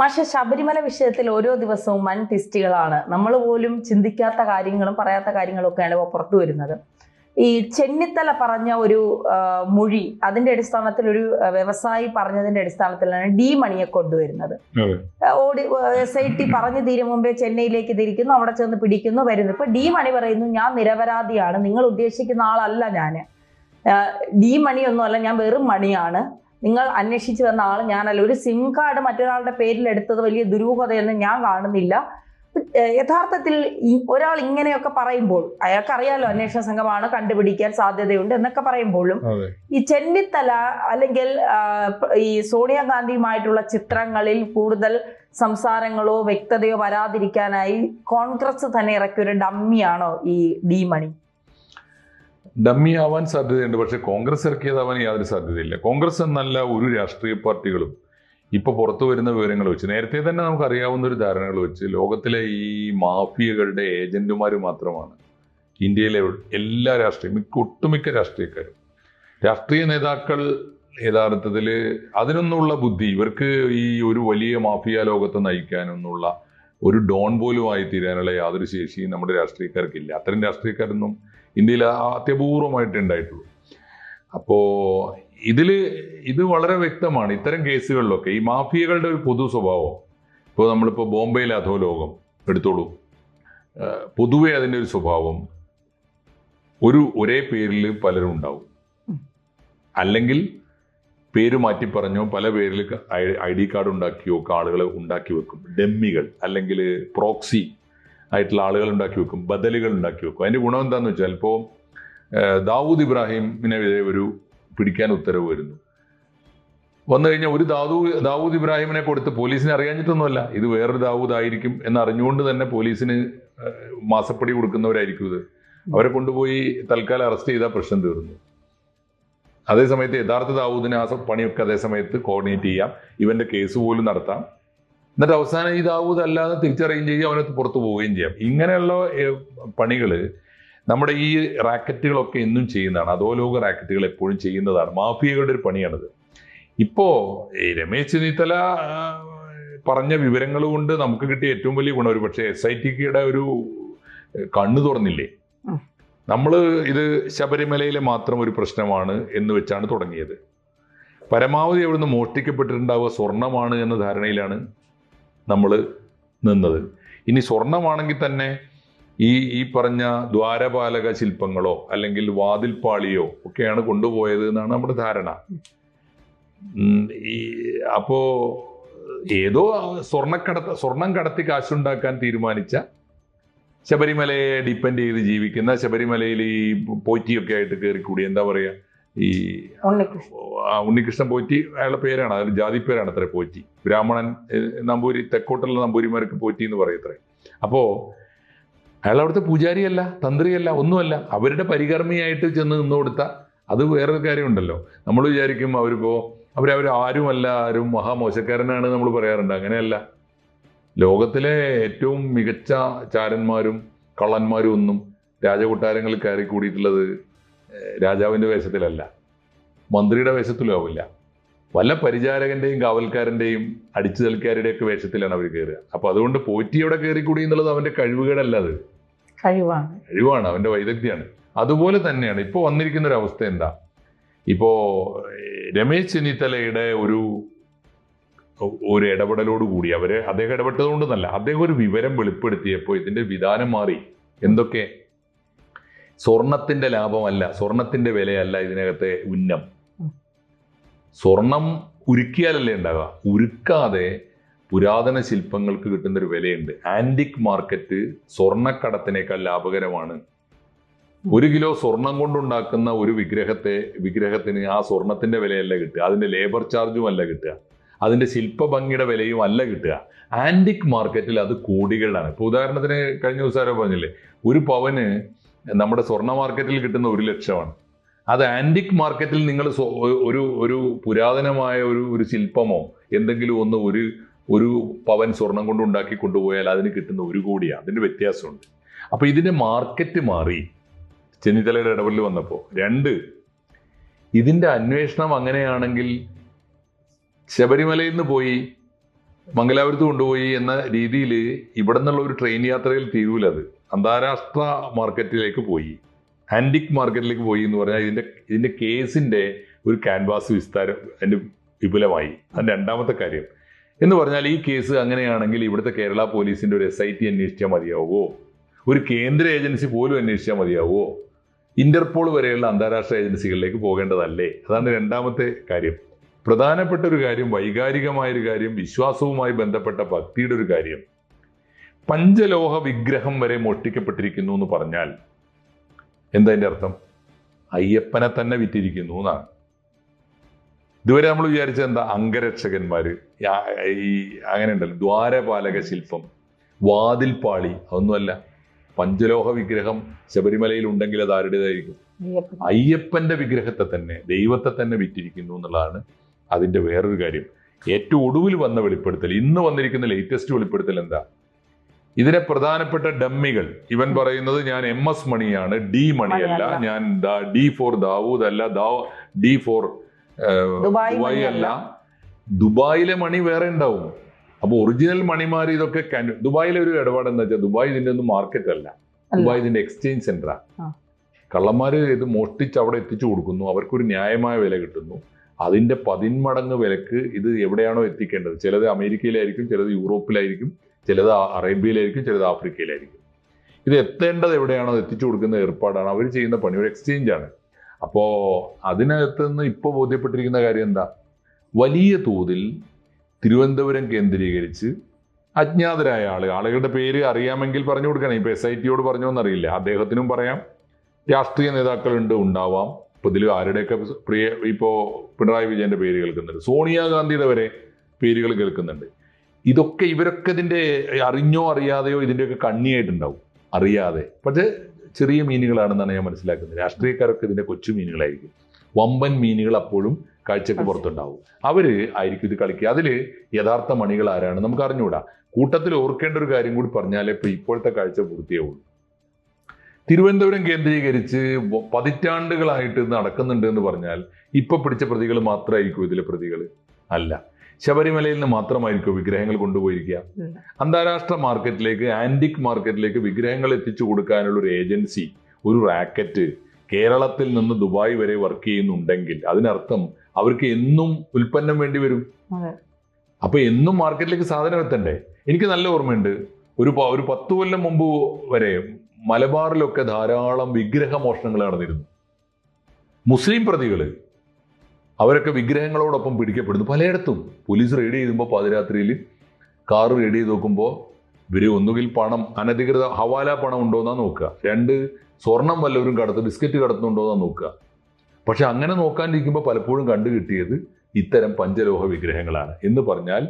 മാഷെ ശബരിമല വിഷയത്തിൽ ഓരോ ദിവസവും വൻ ട്വിസ്റ്റുകളാണ്. നമ്മൾ പോലും ചിന്തിക്കാത്ത കാര്യങ്ങളും പറയാത്ത കാര്യങ്ങളും ഒക്കെയാണ് ഇപ്പോൾ പുറത്തു വരുന്നത്. ഈ ചെന്നിത്തല പറഞ്ഞ ഒരു മൊഴി അതിന്റെ അടിസ്ഥാനത്തിൽ ഒരു വ്യവസായി പറഞ്ഞതിന്റെ അടിസ്ഥാനത്തിലാണ് ഡി മണിയെ കൊണ്ടുവരുന്നത്. ഓടി എസ് ഐ ടി പറഞ്ഞു തീരും മുമ്പേ ചെന്നൈയിലേക്ക് തിരിക്കുന്നു അവിടെ ചെന്ന് പിടിക്കുന്നു വരുന്നു. ഇപ്പൊ ഡി മണി പറയുന്നു ഞാൻ നിരപരാധിയാണ് നിങ്ങൾ ഉദ്ദേശിക്കുന്ന ആളല്ല ഞാൻ ഡി മണിയൊന്നുമല്ല ഞാൻ വെറും മണിയാണ്. നിങ്ങൾ അന്വേഷിച്ചു വന്ന ആൾ ഞാനല്ല. ഒരു സിം കാർഡ് മറ്റൊരാളുടെ പേരിൽ എടുത്തത് വലിയ ദുരൂഹതയെന്ന് ഞാൻ കാണുന്നില്ല. യഥാർത്ഥത്തിൽ ഒരാൾ ഇങ്ങനെയൊക്കെ പറയുമ്പോൾ അയാൾക്കറിയാലോ അന്വേഷണ സംഘമാണ് കണ്ടുപിടിക്കാൻ സാധ്യതയുണ്ട് എന്നൊക്കെ പറയുമ്പോഴും ഈ ചെന്നിത്തല അല്ലെങ്കിൽ ഈ സോണിയാഗാന്ധിയുമായിട്ടുള്ള ചിത്രങ്ങളിൽ കൂടുതൽ സംസാരങ്ങളോ വ്യക്തതയോ വരാതിരിക്കാനായി കോൺഗ്രസ് തന്നെ ഇറക്കിയ ഒരു ഡമ്മിയാണോ ഈ ഡി മണി? ഡമ്മി ആവാൻ സാധ്യതയുണ്ട്. പക്ഷെ കോൺഗ്രസ് ഇറക്കിയതാവാൻ യാതൊരു സാധ്യതയില്ല. കോൺഗ്രസ് എന്നല്ല ഒരു രാഷ്ട്രീയ പാർട്ടികളും ഇപ്പൊ പുറത്തു വരുന്ന വിവരങ്ങൾ വെച്ച് നേരത്തെ തന്നെ നമുക്ക് അറിയാവുന്ന ഒരു ധാരണകൾ വെച്ച് ലോകത്തിലെ ഈ മാഫിയകളുടെ ഏജന്റുമാർ മാത്രമാണ് ഇന്ത്യയിലെ എല്ലാ രാഷ്ട്രീയ മിക്ക ഒട്ടുമിക്ക രാഷ്ട്രീയക്കാരും. രാഷ്ട്രീയ നേതാക്കൾ യഥാർത്ഥത്തിൽ അതിനൊന്നുള്ള ബുദ്ധി ഇവർക്ക് ഈ ഒരു വലിയ മാഫിയ ലോകത്തെ നയിക്കാനൊന്നുള്ള ഒരു ഡോൺ പോലും ആയി തീരാനുള്ള യാതൊരു ശേഷിയും നമ്മുടെ രാഷ്ട്രീയക്കാർക്കില്ല. അത്തരം രാഷ്ട്രീയക്കാരൊന്നും ഇന്ത്യയിൽ അത്യപൂർവമായിട്ട് ഉണ്ടായിട്ടുള്ളൂ. അപ്പോൾ ഇതിൽ ഇത് വളരെ വ്യക്തമാണ്. ഇത്തരം കേസുകളിലൊക്കെ ഈ മാഫിയകളുടെ ഒരു പൊതു സ്വഭാവം ഇപ്പോൾ നമ്മളിപ്പോൾ ബോംബെയിലെ അധോലോകം എടുത്തോളൂ. പൊതുവേ അതിന്റെ ഒരു സ്വഭാവം ഒരു ഒരേ പേരിൽ പലരും ഉണ്ടാവും. അല്ലെങ്കിൽ പേര് മാറ്റി പറഞ്ഞോ പല പേരിൽ ഐ ഡി കാർഡ് ഉണ്ടാക്കിയോ ആളുകളെ ഉണ്ടാക്കി വെക്കും. ഡെമ്മികൾ അല്ലെങ്കിൽ പ്രോക്സി ആയിട്ടുള്ള ആളുകൾ ഉണ്ടാക്കി വെക്കും ബദലുകൾ ഉണ്ടാക്കി വെക്കും. അതിന്റെ ഗുണം എന്താണെന്ന് വെച്ചാൽ ഇപ്പോൾ ദാവൂദ് ഇബ്രാഹിമിനെതിരെ ഒരു പിടിക്കാൻ ഉത്തരവ് വരുന്നു. വന്നു കഴിഞ്ഞാൽ ഒരു ദാവൂ ദാവൂദ് ഇബ്രാഹിമിനെ കൊടുത്ത് പോലീസിനെ അറിയാഞ്ഞിട്ടൊന്നുമല്ല ഇത് വേറൊരു ദാവൂദ് ആയിരിക്കും എന്ന് അറിഞ്ഞുകൊണ്ട് തന്നെ പോലീസിന് മാസപ്പടി കൊടുക്കുന്നവരായിരിക്കും ഇത്. അവരെ കൊണ്ടുപോയി തൽക്കാലം അറസ്റ്റ് ചെയ്താൽ പ്രശ്നം തീർന്നു. അതേസമയത്ത് യഥാർത്ഥ ദാവൂദിനെ ആ പണിയൊക്കെ അതേസമയത്ത് കോർഡിനേറ്റ് ചെയ്യാം ഇവന്റെ കേസ് പോലും നടത്താം. എന്നിട്ട് അവസാനം ഈ ദാവൂദ് അല്ലാതെ തിരിച്ചറിയുകയും ചെയ്യും അവനകത്ത് പുറത്തു പോവുകയും ചെയ്യാം. ഇങ്ങനെയുള്ള പണികൾ നമ്മുടെ ഈ റാക്കറ്റുകളൊക്കെ എന്നും ചെയ്യുന്നതാണ്. അതോ ലോക റാക്കറ്റുകൾ എപ്പോഴും ചെയ്യുന്നതാണ്. മാഫിയകളുടെ ഒരു പണിയാണിത്. ഇപ്പോൾ ഈ രമേശ് ചെന്നിത്തല പറഞ്ഞ വിവരങ്ങൾ കൊണ്ട് നമുക്ക് കിട്ടിയ ഏറ്റവും വലിയ ഗുണം ഒരു പക്ഷേ എസ് ഐ ടിയുടെ ഒരു കണ്ണു തുറന്നില്ലേ? നമ്മൾ ഇത് ശബരിമലയിലെ മാത്രം ഒരു പ്രശ്നമാണ് എന്ന് വെച്ചാണ് തുടങ്ങിയത്. പരമാവധി അവിടുന്ന് മോഷ്ടിക്കപ്പെട്ടിട്ടുണ്ടാവുക സ്വർണമാണ് എന്ന ധാരണയിലാണ്. നമ്മൾ നിന്നത്. ഇനി സ്വർണമാണെങ്കിൽ തന്നെ ഈ ഈ പറഞ്ഞ ദ്വാരപാലക ശില്പങ്ങളോ അല്ലെങ്കിൽ വാതിൽപ്പാളിയോ ഒക്കെയാണ് കൊണ്ടുപോയത് എന്നാണ് നമ്മുടെ ധാരണ. ഈ അപ്പോ ഏതോ സ്വർണക്കടത്ത് സ്വർണം കടത്തി കാശുണ്ടാക്കാൻ തീരുമാനിച്ച ശബരിമലയെ ഡിപ്പെൻഡ് ചെയ്ത് ജീവിക്കുന്ന ശബരിമലയിൽ ഈ പോറ്റിയൊക്കെ ആയിട്ട് കയറിക്കൂടി എന്താ പറയാ? ഈ ഉണ്ണികൃഷ്ണൻ. പോറ്റി അയാളുടെ പേരാണ് അതിൽ ജാതി പേരാണ് അത്ര പോറ്റി. ബ്രാഹ്മണൻ നമ്പൂരി തെക്കോട്ടുള്ള നമ്പൂരിമാർക്ക് പോറ്റി എന്ന് പറയത്രേ അപ്പോ അയാൾ അവിടുത്തെ പൂജാരിയല്ല തന്ത്രിയല്ല ഒന്നുമല്ല. അവരുടെ പരികർമ്മിയായിട്ട് ചെന്ന് നിന്ന് കൊടുത്ത അത് വേറൊരു കാര്യമുണ്ടല്ലോ. നമ്മൾ വിചാരിക്കും അവരിപ്പോ അവരവർ ആരുമല്ല ആരും മഹാമോശക്കാരനാണ് നമ്മൾ പറയാറുണ്ട്. അങ്ങനെയല്ല. ലോകത്തിലെ ഏറ്റവും മികച്ച ചാരന്മാരും കള്ളന്മാരും ഒന്നും രാജകൊട്ടാരങ്ങളിൽ കയറി കൂടിയിട്ടുള്ളത് ഏഹ്, രാജാവിന്റെ വേഷത്തിലല്ല മന്ത്രിയുടെ വേഷത്തിലും ആവില്ല. വല്ല പരിചാരകന്റെയും കാവൽക്കാരന്റെയും അടിച്ചു തൽക്കാരുടെയൊക്കെ വേഷത്തിലാണ് അവർ കയറുക അപ്പൊ അതുകൊണ്ട് പോറ്റി അവിടെ കയറിക്കൂടി എന്നുള്ളത് അവന്റെ കഴിവുകേടല്ല അത്. കഴിവാണ്. കഴിവാണ് അവന്റെ വൈദഗ്ധ്യമാണ് അതുപോലെ തന്നെയാണ് ഇപ്പോൾ വന്നിരിക്കുന്ന ഒരു അവസ്ഥ എന്താ? ഇപ്പോ രമേശ് ചെന്നിത്തലയുടെ ഒരു ഒരു ഇടപെടലോട് കൂടി അവർ അദ്ദേഹം ഇടപെട്ടത് കൊണ്ടൊന്നല്ല അദ്ദേഹം ഒരു വിവരം വെളിപ്പെടുത്തിയപ്പോൾ ഇതിന്റെ വിധാനം മാറി. എന്തൊക്കെ? സ്വർണത്തിന്റെ ലാഭമല്ല സ്വർണത്തിന്റെ വിലയല്ല ഇതിനകത്തെ ഉന്നം. സ്വർണം ഉരുക്കിയാലല്ലേ ഉണ്ടാകുക ഉരുക്കാതെ പുരാതന ശില്പങ്ങൾക്ക് കിട്ടുന്ന ഒരു വിലയുണ്ട്. ആന്റിക് മാർക്കറ്റ് സ്വർണക്കടത്തിനേക്കാൾ ലാഭകരമാണ്. ഒരു കിലോ സ്വർണം കൊണ്ടുണ്ടാക്കുന്ന ഒരു വിഗ്രഹത്തെ വിഗ്രഹത്തിന് ആ സ്വർണത്തിന്റെ വിലയല്ല കിട്ടുക. അതിന്റെ ലേബർ ചാർജും അല്ല കിട്ടുക. അതിന്റെ ശില്പഭംഗിയുടെ വിലയും അല്ല കിട്ടുക. ആന്റിക് മാർക്കറ്റിൽ അത് കോടികളാണ് ഇപ്പൊ ഉദാഹരണത്തിന് കഴിഞ്ഞ ദിവസം ആരോ പറഞ്ഞില്ലേ ഒരു പവന് നമ്മുടെ സ്വർണ മാർക്കറ്റിൽ കിട്ടുന്ന ഒരു ലക്ഷമാണ്. അത് ആന്റിക് മാർക്കറ്റിൽ നിങ്ങൾ ഒരു ഒരു പുരാതനമായ ഒരു ഒരു ശില്പമോ എന്തെങ്കിലും ഒന്ന് ഒരു ഒരു പവൻ സ്വർണം കൊണ്ട് ഉണ്ടാക്കി കൊണ്ടുപോയാൽ അതിന് കിട്ടുന്ന ഒരു കോടിയാണ്. അതിന്റെ വ്യത്യാസമുണ്ട്. അപ്പൊ ഇതിന്റെ മാർക്കറ്റ് മാറി. ചെന്നിത്തലയുടെ ഇടപെടൽ വന്നപ്പോൾ രണ്ട് ഇതിന്റെ അന്വേഷണം അങ്ങനെയാണെങ്കിൽ ശബരിമലയിൽ നിന്ന് പോയി മംഗലാപുരത്ത് കൊണ്ടുപോയി എന്ന രീതിയിൽ ഇവിടെ നിന്നുള്ള ഒരു ട്രെയിൻ യാത്രയിൽ തീരൂലത് അന്താരാഷ്ട്ര മാർക്കറ്റിലേക്ക് പോയി. ആന്റിക് മാർക്കറ്റിലേക്ക് പോയി എന്ന് പറഞ്ഞാൽ ഇതിന്റെ ഇതിന്റെ കേസിന്റെ ഒരു ക്യാൻവാസ് വിസ്താരം അതിന്റെ വിപുലമായി. അതിന്റെ രണ്ടാമത്തെ കാര്യം. എന്ന് പറഞ്ഞാൽ ഈ കേസ് അങ്ങനെയാണെങ്കിൽ ഇവിടുത്തെ കേരള പോലീസിന്റെ ഒരു എസ് ഐ ടി അന്വേഷിച്ചാൽ മതിയാവുമോ? ഒരു കേന്ദ്ര ഏജൻസി പോലും അന്വേഷിച്ചാൽ മതിയാവുമോ? ഇന്റർപോൾ വരെയുള്ള അന്താരാഷ്ട്ര ഏജൻസികളിലേക്ക് പോകേണ്ടതല്ലേ? അതാണ് രണ്ടാമത്തെ കാര്യം. പ്രധാനപ്പെട്ട ഒരു കാര്യം വൈകാരികമായ ഒരു കാര്യം വിശ്വാസവുമായി ബന്ധപ്പെട്ട ഭക്തിയുടെ ഒരു കാര്യം. പഞ്ചലോഹ വിഗ്രഹം വരെ മോഷ്ടിക്കപ്പെട്ടിരിക്കുന്നു എന്ന് പറഞ്ഞാൽ എന്താ അതിന്റെ അർത്ഥം? അയ്യപ്പനെ തന്നെ വിറ്റിരിക്കുന്നു എന്നാണ്. ഇതുവരെ നമ്മൾ വിചാരിച്ചത് എന്താ? അംഗരക്ഷകന്മാര്. ഈ അങ്ങനെ ഉണ്ടല്ലോ ദ്വാരപാലക ശില്പം വാതിൽപാളി അതൊന്നുമല്ല. പഞ്ചലോഹ വിഗ്രഹം ശബരിമലയിൽ ഉണ്ടെങ്കിൽ അത് ആരുടേതായിരിക്കും? അയ്യപ്പന്റെ വിഗ്രഹത്തെ തന്നെ ദൈവത്തെ തന്നെ വിറ്റിരിക്കുന്നു എന്നുള്ളതാണ് അതിന്റെ വേറൊരു കാര്യം. ഏറ്റവും ഒടുവിൽ വന്ന വെളിപ്പെടുത്തൽ ഇന്ന് വന്നിരിക്കുന്ന ലേറ്റസ്റ്റ് വെളിപ്പെടുത്തൽ എന്താ? ഇതിനെ പ്രധാനപ്പെട്ട ഡമ്മികൾ ഇവൻ പറയുന്നത് ഞാൻ എം എസ് മണിയാണ് ഡി മണിയല്ല. ഞാൻ ഡി ഫോർ ദാവൂദ് അല്ല ഡി ഫോർ ദുബായ് അല്ല. ദുബായിലെ മണി വേറെ ഉണ്ടാവും. അപ്പൊ ഒറിജിനൽ മണിമാർ ഇതൊക്കെ ദുബായിലെ ഒരു ഇടപാട് എന്താ വെച്ചാൽ ദുബായ് ഇതിന്റെ ഒന്നും മാർക്കറ്റ് അല്ല. ദുബായ് ഇതിന്റെ എക്സ്ചേഞ്ച് സെന്ററാണ് ആ. കള്ളന്മാര് ഇത് മോഷ്ടിച്ച് അവിടെ എത്തിച്ചു കൊടുക്കുന്നു. അവർക്കൊരു ന്യായമായ വില കിട്ടുന്നു. അതിന്റെ പതിന്മടങ്ങ് വിലക്ക് ഇത് എവിടെയാണോ എത്തിക്കേണ്ടത്? ചിലത് അമേരിക്കയിലായിരിക്കും ചിലത് യൂറോപ്പിലായിരിക്കും ചിലത് അറേബ്യയിലായിരിക്കും ചിലത് ആഫ്രിക്കയിലായിരിക്കും. ഇത് എത്തേണ്ടത് എവിടെയാണോ എത്തിച്ചു കൊടുക്കുന്ന ഏർപ്പാടാണ്. അവർ ചെയ്യുന്ന പണി ഒരു എക്സ്ചേഞ്ച് ആണ്. അപ്പോ അതിനകത്ത് നിന്ന് ഇപ്പോൾ ബോധ്യപ്പെട്ടിരിക്കുന്ന കാര്യം എന്താ? വലിയ തോതിൽ തിരുവനന്തപുരം കേന്ദ്രീകരിച്ച് അജ്ഞാതരായ ആൾ ആളുകളുടെ പേര് അറിയാമെങ്കിൽ പറഞ്ഞു കൊടുക്കണം. ഇപ്പൊ എസ് ഐ ടിയോട് പറഞ്ഞോന്നറിയില്ല. അദ്ദേഹത്തിനും പറയാം. രാഷ്ട്രീയ നേതാക്കളുണ്ട് ഉണ്ടാവാം. ഇപ്പൊ ഇതിൽ ആരുടെയൊക്കെ പ്രിയ ഇപ്പോ പിണറായി വിജയന്റെ പേര് കേൾക്കുന്നുണ്ട്. സോണിയാഗാന്ധിയുടെ വരെ പേരുകൾ കേൾക്കുന്നുണ്ട്. ഇതൊക്കെ ഇവരൊക്കെ ഇതിന്റെ അറിഞ്ഞോ അറിയാതെയോ ഇതിന്റെയൊക്കെ കണ്ണിയായിട്ടുണ്ടാവും. അറിയാതെ. പക്ഷേ ചെറിയ മീനുകളാണെന്നാണ് ഞാൻ മനസ്സിലാക്കുന്നത്. രാഷ്ട്രീയക്കാരൊക്കെ ഇതിന്റെ കൊച്ചു മീനുകളായിരിക്കും. വമ്പൻ മീനുകൾ അപ്പോഴും കാഴ്ചക്ക് പുറത്തുണ്ടാവും. അവർ ആയിരിക്കും ഇത് കളിക്കുക. അതിൽ യഥാർത്ഥ മണികൾ ആരാണ്? നമുക്ക് അറിഞ്ഞുകൂടാ. കൂട്ടത്തിൽ ഓർക്കേണ്ട ഒരു കാര്യം കൂടി പറഞ്ഞാലേ ഇപ്പൊ ഇപ്പോഴത്തെ കാഴ്ച പൂർത്തിയാവുള്ളൂ. തിരുവനന്തപുരം കേന്ദ്രീകരിച്ച് പതിറ്റാണ്ടുകളായിട്ട് നടക്കുന്നുണ്ട് എന്ന് പറഞ്ഞാൽ ഇപ്പൊ പിടിച്ച പ്രതികൾ മാത്രമായിരിക്കും ഇതിലെ പ്രതികൾ. അല്ല. ശബരിമലയിൽ നിന്ന് മാത്രമായിരിക്കും വിഗ്രഹങ്ങൾ കൊണ്ടുപോയിരിക്കുക. അന്താരാഷ്ട്ര മാർക്കറ്റിലേക്ക് ആന്റിക് മാർക്കറ്റിലേക്ക് വിഗ്രഹങ്ങൾ എത്തിച്ചു കൊടുക്കാനുള്ള ഒരു ഏജൻസി ഒരു റാക്കറ്റ് കേരളത്തിൽ നിന്ന് ദുബായ് വരെ വർക്ക് ചെയ്യുന്നുണ്ടെങ്കിൽ അതിനർത്ഥം അവർക്ക് എന്നും ഉൽപ്പന്നം വേണ്ടി വരും. അപ്പൊ എന്നും മാർക്കറ്റിലേക്ക് സാധനം എത്തണ്ടേ? എനിക്ക് നല്ല ഓർമ്മയുണ്ട്. ഒരു ഒരു പത്ത് കൊല്ലം മുമ്പ് വരെ മലബാറിലൊക്കെ ധാരാളം വിഗ്രഹ മോഷണങ്ങൾ നടന്നിരുന്നു. മുസ്ലിം പ്രതികൾ അവരൊക്കെ വിഗ്രഹങ്ങളോടൊപ്പം പിടിക്കപ്പെടുന്നു. പലയിടത്തും പോലീസ് റെയ്ഡ് ചെയ്യുമ്പോൾ പാതിരാത്രിയിൽ കാർ റെയ്ഡ് ചെയ്ത് നോക്കുമ്പോൾ ഇവർ ഒന്നുകിൽ പണം അനധികൃത ഹവാല പണം ഉണ്ടോന്നാ നോക്കുക. രണ്ട് സ്വർണം വല്ലവരും കടത്ത് ബിസ്ക്കറ്റ് കടത്തുന്നുണ്ടോന്നാ നോക്കുക. പക്ഷെ അങ്ങനെ നോക്കാണ്ടിരിക്കുമ്പോൾ പലപ്പോഴും കണ്ടു കിട്ടിയത് ഇത്തരം പഞ്ചലോഹ വിഗ്രഹങ്ങളാണ്. എന്ന് പറഞ്ഞാൽ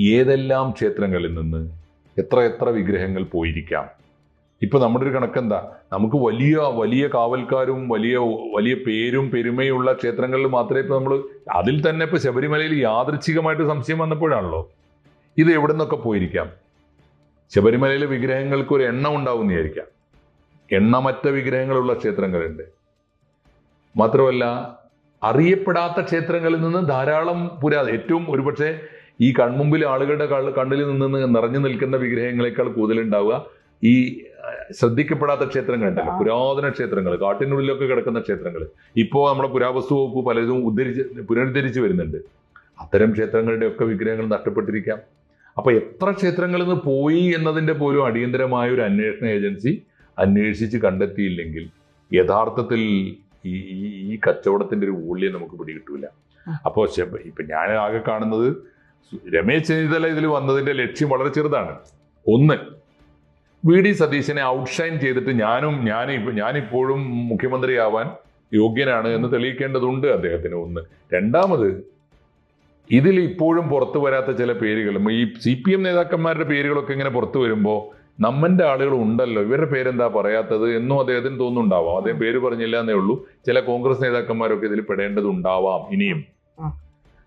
ഏതെല്ലാം ക്ഷേത്രങ്ങളിൽ നിന്ന് എത്ര എത്ര വിഗ്രഹങ്ങൾ പോയിരിക്കാം. ഇപ്പൊ നമ്മുടെ ഒരു കണക്കെന്താ? നമുക്ക് വലിയ വലിയ കാവൽക്കാരും വലിയ വലിയ പേരും പെരുമയുള്ള ക്ഷേത്രങ്ങളിൽ മാത്രമേ ഇപ്പൊ നമ്മൾ അതിൽ തന്നെ ഇപ്പൊ ശബരിമലയിൽ യാദൃച്ഛികമായിട്ട് സംശയം വന്നപ്പോഴാണല്ലോ ഇത് എവിടെ നിന്നൊക്കെ പോയിരിക്കാം? ശബരിമലയിലെ വിഗ്രഹങ്ങൾക്ക് ഒരു എണ്ണം ഉണ്ടാവും വിചാരിക്കാം എണ്ണമറ്റ വിഗ്രഹങ്ങളുള്ള ക്ഷേത്രങ്ങളുണ്ട്. മാത്രമല്ല അറിയപ്പെടാത്ത ക്ഷേത്രങ്ങളിൽ നിന്ന് ധാരാളം പുരാ ഏറ്റവും ഒരുപക്ഷെ ഈ കൺമുമ്പിൽ ആളുകളുടെ കണ്ണ് കണ്ണിൽ നിന്ന് നിറഞ്ഞു നിൽക്കുന്ന വിഗ്രഹങ്ങളെക്കാൾ കൂടുതലുണ്ടാവുക. ഈ ശ്രദ്ധിക്കപ്പെടാത്ത ക്ഷേത്രങ്ങളുണ്ടല്ലോ. പുരാതന ക്ഷേത്രങ്ങൾ കാട്ടിനുള്ളിലൊക്കെ കിടക്കുന്ന ക്ഷേത്രങ്ങൾ ഇപ്പോൾ നമ്മുടെ പുരാവസ്തു വകുപ്പ് പലതും ഉദ്ധരിച്ച് പുനരുദ്ധരിച്ച് വരുന്നുണ്ട്. അത്തരം ക്ഷേത്രങ്ങളുടെ ഒക്കെ വിഗ്രഹങ്ങൾ നഷ്ടപ്പെട്ടിരിക്കാം. അപ്പൊ എത്ര ക്ഷേത്രങ്ങളിൽ നിന്ന് പോയി എന്നതിന്റെ പോലും അടിയന്തരമായ ഒരു അന്വേഷണ ഏജൻസി അന്വേഷിച്ച് കണ്ടെത്തിയില്ലെങ്കിൽ യഥാർത്ഥത്തിൽ ഈ ഈ- കച്ചവടത്തിന്റെ ഒരു ഊള്യം നമുക്ക് പിടികിട്ടൂല. അപ്പോൾ ഇപ്പൊ ഞാൻ ആകെ കാണുന്നത് രമേശ് ചെന്നിത്തല ഇതിൽ വന്നതിന്റെ ലക്ഷ്യം വളരെ ചെറുതാണ്. ഒന്ന് വി ഡി സതീശനെ ഔട്ട്ഷൈൻ ചെയ്തിട്ട് ഞാനും ഞാൻ ഞാനിപ്പോഴും മുഖ്യമന്ത്രിയാവാൻ യോഗ്യനാണ് എന്ന് തെളിയിക്കേണ്ടതുണ്ട് അദ്ദേഹത്തിന് ഒന്ന്. രണ്ടാമത് ഇതിൽ ഇപ്പോഴും പുറത്തു വരാത്ത ചില പേരുകളും ഈ സി പി എം നേതാക്കന്മാരുടെ പേരുകളൊക്കെ ഇങ്ങനെ പുറത്തു വരുമ്പോൾ നമ്മന്റെ ആളുകൾ ഉണ്ടല്ലോ ഇവരുടെ പേരെന്താ പറയാത്തത് എന്നും അദ്ദേഹത്തിന് തോന്നുന്നുണ്ടാവാം. അദ്ദേഹം പേര് പറഞ്ഞില്ല എന്നേ ഉള്ളൂ. ചില കോൺഗ്രസ് നേതാക്കന്മാരൊക്കെ ഇതിൽ പെടേണ്ടതുണ്ടാവാം ഇനിയും.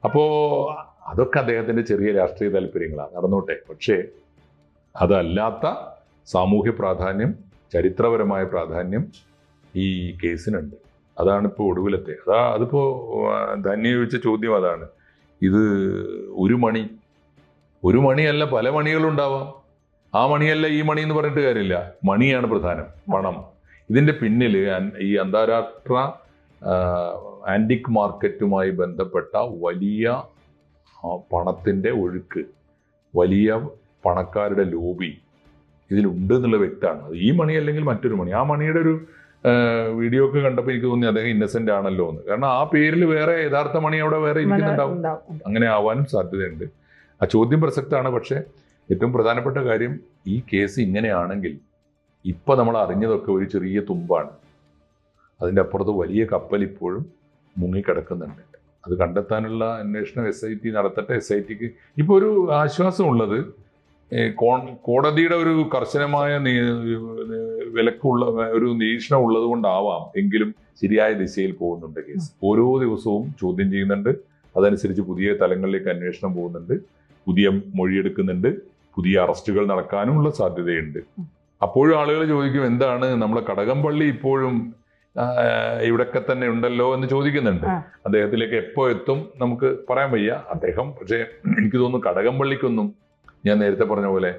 അപ്പോ അതൊക്കെ അദ്ദേഹത്തിന്റെ ചെറിയ രാഷ്ട്രീയ താല്പര്യങ്ങളാണ്. നടന്നോട്ടെ. പക്ഷേ അതല്ലാത്ത സാമൂഹ്യ പ്രാധാന്യം ചരിത്രപരമായ പ്രാധാന്യം ഈ കേസിനുണ്ട്. അതാണിപ്പോൾ ഒടുവിലത്തെ. അതാ അതിപ്പോ ആ, ധന്യ ചോദിച്ച ചോദ്യം അതാണ്. ഇത് ഒരു മണി. ഒരു മണിയല്ല പല മണികളും ഉണ്ടാവാം. ആ മണിയല്ല ഈ മണി എന്ന് പറഞ്ഞിട്ട് കാര്യമില്ല. മണിയാണ് പ്രധാനം. പണം ഇതിന്റെ പിന്നിൽ ഈ അന്താരാഷ്ട്ര ആന്റിക് മാർക്കറ്റുമായി ബന്ധപ്പെട്ട വലിയ ആ, പണത്തിന്റെ ഒഴുക്ക് വലിയ പണക്കാരുടെ ലോബി ഇതിലുണ്ട് എന്നുള്ള വ്യക്തമാണ്. അത് ഈ മണി അല്ലെങ്കിൽ മറ്റൊരു മണി. ആ മണിയുടെ ഒരു വീഡിയോ ഒക്കെ കണ്ടപ്പോൾ എനിക്ക് തോന്നി അദ്ദേഹം ഇന്നസെന്റ് ആണല്ലോ എന്ന്. കാരണം ആ പേരിൽ വേറെ യഥാർത്ഥ മണി അവിടെ വേറെ ഇരിക്കുന്നുണ്ടാവും. അങ്ങനെ ആവാനും സാധ്യതയുണ്ട്. ആ ചോദ്യം പ്രസക്തമാണ്. പക്ഷേ ഏറ്റവും പ്രധാനപ്പെട്ട കാര്യം ഈ കേസ് ഇങ്ങനെയാണെങ്കിൽ ഇപ്പൊ നമ്മൾ അറിഞ്ഞതൊക്കെ ഒരു ചെറിയ തുമ്പാണ്. അതിന്റെ അപ്പുറത്ത് വലിയ കപ്പൽ ഇപ്പോഴും മുങ്ങിക്കിടക്കുന്നുണ്ട്. അത് കണ്ടെത്താനുള്ള അന്വേഷണം എസ് ഐ ടി നടത്തട്ടെ. എസ് ഐ ടിക്ക് ഇപ്പോൾ ഒരു ആശ്വാസമുള്ളത് ഉള്ളത് കോ- കോടതിയുടെ ഒരു കർശനമായ വിലക്കുള്ള ഒരു നിരീക്ഷണം ഉള്ളത് കൊണ്ടാവാം എങ്കിലും ശരിയായ ദിശയിൽ പോകുന്നുണ്ട് കേസ്. ഓരോ ദിവസവും ചോദ്യം ചെയ്യുന്നുണ്ട്. അതനുസരിച്ച് പുതിയ തലങ്ങളിലേക്ക് അന്വേഷണം പോകുന്നുണ്ട്. പുതിയ മൊഴിയെടുക്കുന്നുണ്ട്. പുതിയ അറസ്റ്റുകൾ നടക്കാനുമുള്ള സാധ്യതയുണ്ട്. അപ്പോഴും ആളുകൾ ചോദിക്കും എന്താണ് നമ്മളെ കടകംപള്ളി ഇപ്പോഴും ഇവിടൊക്കെ തന്നെ ഉണ്ടല്ലോ എന്ന് ചോദിക്കുന്നുണ്ട്. അദ്ദേഹത്തിലേക്ക് എപ്പോ എത്തും നമുക്ക് പറയാൻ വയ്യ. അദ്ദേഹം പക്ഷേ എനിക്ക് തോന്നുന്നു കടകംപള്ളിക്കൊന്നും ഞാൻ നേരത്തെ പറഞ്ഞ പോലെ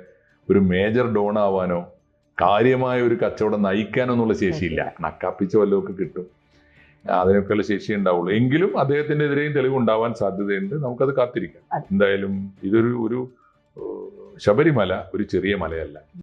ഒരു മേജർ ഡോൺ ആവാനോ കാര്യമായ ഒരു കച്ചവടം നയിക്കാനോ എന്നുള്ള ശേഷിയില്ല. നക്കാപ്പിച്ച വല്ലതൊക്കെ കിട്ടും. അതിനൊക്കെയുള്ള ശേഷി ഉണ്ടാവുള്ളൂ. എങ്കിലും അദ്ദേഹത്തിന്റെ എതിരെയും തെളിവുണ്ടാവാൻ സാധ്യതയുണ്ട്. നമുക്കത് കാത്തിരിക്കാം. എന്തായാലും ഇതൊരു ഒരു ശബരിമല ഒരു ചെറിയ മലയല്ല.